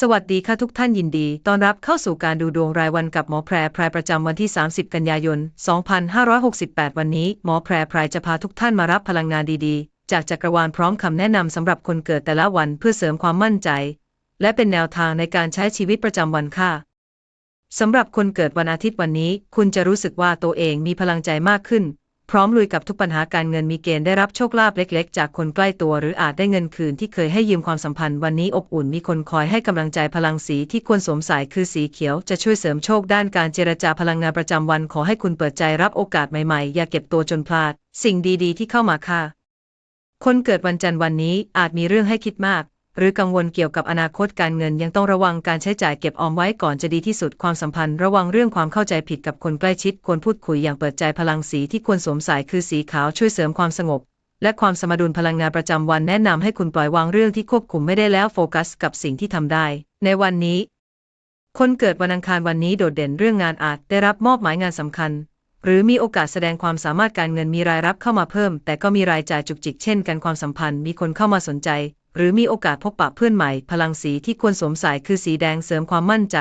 สวัสดีค่ะทุกท่านยินดีต้อนรับเข้าสู่การดูดวงรายวันกับหมอแพรพรายประจำวันที่ 30 กันยายน 2568 วันนี้ หมอแพรพรายจะพาทุกท่านมารับพลังงานดีๆ จากจักรวาลพร้อมคำแนะนำสำหรับคนเกิดแต่ละวันเพื่อเสริมความมั่นใจ และเป็นแนวทางในการใช้ชีวิตประจำวันค่ะสำหรับคนเกิดวันอาทิตย์วันนี้ คุณจะรู้สึกว่าตัวเองมีพลังใจมากขึ้น ร้อมลุยกับทุกปัญหาการเงินมีเกณฑ์ได้รับโชคลาภเล็กๆ จากคนใกล้ตัว หรืออาจได้เงินคืนที่เคยให้ยืมความสัมพันธ์วันนี้อบอุ่นมีคนคอยให้กำลังใจพลังสีที่ควรสวมใส่คือสีเขียวจะช่วยเสริมโชคด้านการเจรจาพลังงานประจำวันขอให้คุณเปิดใจรับโอกาสใหม่ๆ อย่าเก็บตัวจนพลาด สิ่งดีๆ ที่เข้ามาค่ะ คนเกิดวันจันทร์วันนี้อาจมีเรื่องให้คิดมาก หรือกังวลเกี่ยวกับอนาคตการเงินยังต้องระวังการใช้จ่ายเก็บออมไว้ก่อนจะดีที่สุดความสัมพันธ์ระวังเรื่องความเข้าใจผิดกับคนใกล้ชิดควรพูดคุยอย่างเปิดใจพลังสีที่ควรสวมใส่คือสีขาวช่วยเสริมความสงบ และความสมดุลพลังงานประจำวันแนะนำให้คุณปล่อยวางเรื่องที่ควบคุมไม่ได้แล้วโฟกัส กับสิ่งที่ทำได้ ในวันนี้ คนเกิดวันอังคารวันนี้โดดเด่นเรื่องงานอาจได้รับมอบหมายงานสำคัญ หรือมีโอกาสแสดงความสามารถการเงินมีรายรับเข้ามาเพิ่ม แต่ก็มีรายจ่ายจุกจิกเช่นกันความสัมพันธ์มีคนเข้ามาสนใจ หรือมีโอกาสพบปะเพื่อนใหม่ พลังสีที่ควรสวมใส่คือสีแดงเสริมความมั่นใจ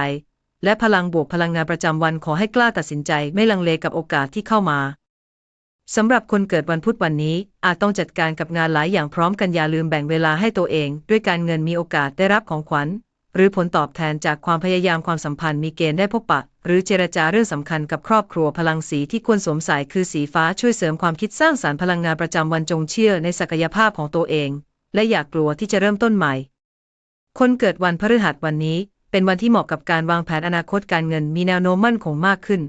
และพลังบวกพลังงานประจำวันขอให้กล้าตัดสินใจไม่ลังเลกับโอกาสที่เข้ามาสำหรับคนเกิดวันพุธวันนี้ อาจต้องจัดการกับงานหลายอย่างพร้อมกันอย่าลืมแบ่งเวลาให้ตัวเอง ด้วยการเงินมีโอกาสได้รับของขวัญ หรือผลตอบแทนจากความพยายามความสัมพันธ์มีเกณฑ์ได้พบปะ หรือเจรจาเรื่องสำคัญกับครอบครัวพลังสีที่ควรสวมใส่คือสีฟ้าช่วยเสริมความคิดสร้างสารรค์พลังงานประจำวันจงเชื่อในศักยภาพของตัวเอง และอย่ากกลัวที่จะเริ่มต้นใหม่ คนเกิดวันพฤหัสวันนี้ เป็นวันที่เหมาะกับการวางแผนอนาคตการเงินมีแนวโน้มมั่นคงมากขึ้น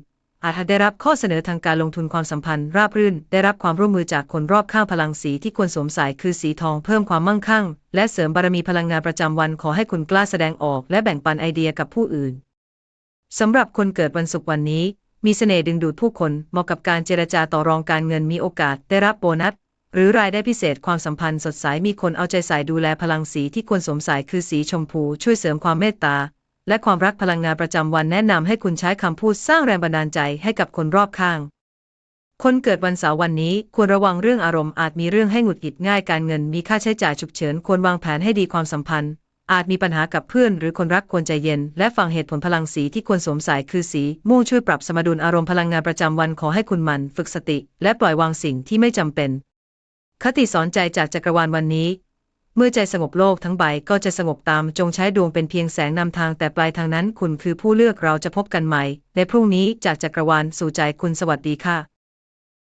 อาจได้รับข้อเสนอทางการลงทุนความสัมพันธ์ ราบรื่น ได้รับความร่วมมือจากคนรอบข้างพลังสีที่ควรสวมใส่คือสีทองเพิ่มความมั่งคั่ง และเสริมบารมีพลังงานประจำวันขอให้คุณกล้าแสดงออก และแบ่งปันไอเดียกับผู้อื่นสำหรับคนเกิดวันศุกร์วันนี้มีเสน่ห์ดึงดูดผู้คนเหมาะกับการเจรจาต่อรองการเงินมีโอกาสได้รับโบนัส หรือรายได้พิเศษความสัมพันธ์สดใสมีคนเอาใจใส่ดูแลพลังสีที่ควรสวมใส่คือสีชมพูช่วยเสริมความเมตตา และความรักพลังงานประจำวันแนะนำให้คุณใช้คำพูดสร้างแรงบันดาลใจให้กับคนรอบข้าง คนเกิดวันเสาร์วันนี้ควรระวังเรื่องอารมณ์อาจมีเรื่องให้หงุดหงิดง่ายการเงินมีค่าใช้จ่ายฉุกเฉินควรวางแผนให้ดีความสัมพันธ์ อาจมีปัญหากับเพื่อนหรือคนรักควรใจเย็น และฟังเหตุผลพลังสีที่ควรสวมใส่คือสี ม่วงช่วยปรับสมดุลอารมณ์พลังงานประจำวันขอให้คุณมัน ฝึกสติ และปล่อยวางสิ่งที่ไม่จำเป็น คติสอนใจจากจักรวาลวันนี้ เมื่อใจสงบโลกทั้งใบก็จะสงบตามจงใช้ดวงเป็นเพียงแสงนำทางแต่ปลายทางนั้นคุณคือผู้เลือกเราจะพบกันใหม่ ในพรุ่งนี้จากจักรวาลสู่ใจคุณสวัสดีค่ะ